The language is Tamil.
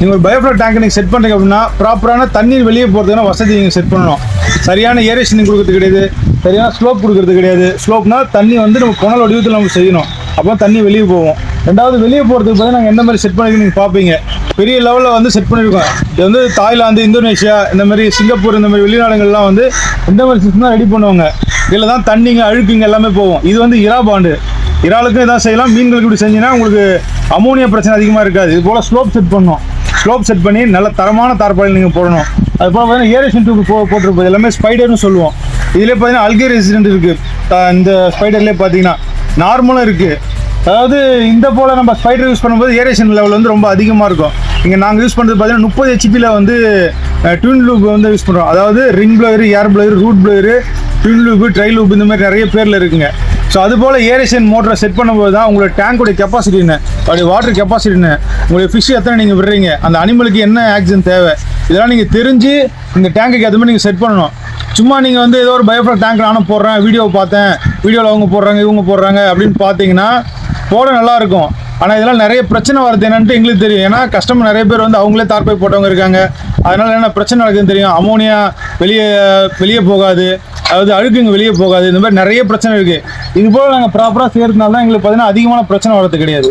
நீங்கள் பயோஃப்ளோ டேங்க் நீங்கள் செட் பண்ணுறீங்க அப்படின்னா ப்ராப்பரான தண்ணீர் வெளியே போகிறதுக்கான வசதி நீங்கள் செட் பண்ணணும். சரியான ஏரேஷன் கொடுக்கறது கிடையாது. சரியான ஸ்லோப் கொடுக்கறது கிடையாது. ஸ்லோப்னா தண்ணி வந்து நம்ம குணல் வடிவத்தில் நம்ம செய்யணும். அப்போ தண்ணி வெளியே போவோம் ரெண்டாவது வெளியே போகிறதுக்கு பார்த்தா நாங்கள் எந்த மாதிரி செட் பண்ணி நீங்கள் பார்ப்பீங்க பெரிய லெவலில் வந்து செட் பண்ணியிருக்கோம் இது வந்து தாய்லாந்து இந்தோனேஷியா இந்த மாதிரி சிங்கப்பூர் இந்த மாதிரி வெளிநாடுகள்லாம் வந்து இந்த மாதிரி சிஸ்டம் தான் ரெடி பண்ணுவாங்க. இதில் தான் தண்ணிங்க அழுக்குங்க எல்லாமே போகும். இது வந்து இரா பாண்டு இறாலுக்கும் இதான் செய்யலாம். மீன்களுக்கு இப்படி செஞ்சீங்கன்னா உங்களுக்கு அமோனியா பிரச்சனை அதிகமாக இருக்காது. இது போல் ஸ்லோப் செட் பண்ணணும். ஸ்லோப் செட் பண்ணி நல்ல தரமான தார்பாலில் நீங்கள் போடணும். அது போல் பார்த்தீங்கன்னா ஏரேஷன் டியூப் போ போட்டிருப்போம். எல்லாமே ஸ்பைடர்னு சொல்லுவோம். இதிலே பார்த்தீங்கன்னா அல்கே ரெசிடென்ட் இருக்குது இந்த ஸ்பைடர்லேயே பார்த்தீங்கன்னா நார்மலும் இருக்குது அதாவது இந்த போல் நம்ம ஸ்பைடர் யூஸ் பண்ணும்போது ஏரேஷன் லெவல் வந்து ரொம்ப அதிகமாக இருக்கும். இங்கே நாங்கள் யூஸ் பண்ணுறது பார்த்தீங்கன்னா முப்பது ஹெச்பியில் வந்து ட்வின் லூப் வந்து யூஸ் பண்ணுறோம் அதாவது ring blower air blower root blower twin lobe tri lobe இந்த மாதிரி நிறைய பேரில் இருக்குங்க. ஸோ அது போல் ஏரேஷன் மோட்டரை செட் பண்ணும்போது தான் உங்களோட டேங்கோட கெப்பாசிட்டி என்ன? அதோடைய வாட்டர் கெப்பாசிட்டி என்ன? உங்களுடைய ஃபிஷ் எத்தனை நீங்கள் விடுறீங்க? அந்த அனிமலுக்கு என்ன ஆக்சிஜன் தேவை? இதெல்லாம் நீங்கள் தெரிஞ்சு இந்த டேங்குக்கு அது மாதிரி நீங்கள் செட் பண்ணணும். சும்மா நீங்கள் வந்து ஏதோ ஒரு பயோஃப்ளாக் டேங்க் நானும் போடுறேன் வீடியோ பார்த்தேன் வீடியோவில் அவங்க போடுறாங்க இவங்க போடுறாங்க அப்படின்னு பார்த்தீங்கன்னா போட நல்லாயிருக்கும் ஆனால் இதெல்லாம் நிறைய பிரச்சனை வருது என்னன்ட்டு எங்களுக்கு தெரியும். ஏன்னா கஸ்டமர் நிறைய பேர் வந்து அவங்களே தார்பை போட்டவங்க இருக்காங்க. அதனால் என்ன பிரச்சனை நடக்குதுன்னு தெரியும். அமோனியா வெளியே வெளியே போகாது. அதாவது அழுக்குங்க வெளியே போகாது. இந்த மாதிரி நிறைய பிரச்சனை இருக்குது இது போல் நாங்கள் ப்ராப்பராக செய்கிறதுனால தான் எங்களுக்கு பார்த்தீங்கன்னா அதிகமான பிரச்சனை வரது கிடையாது.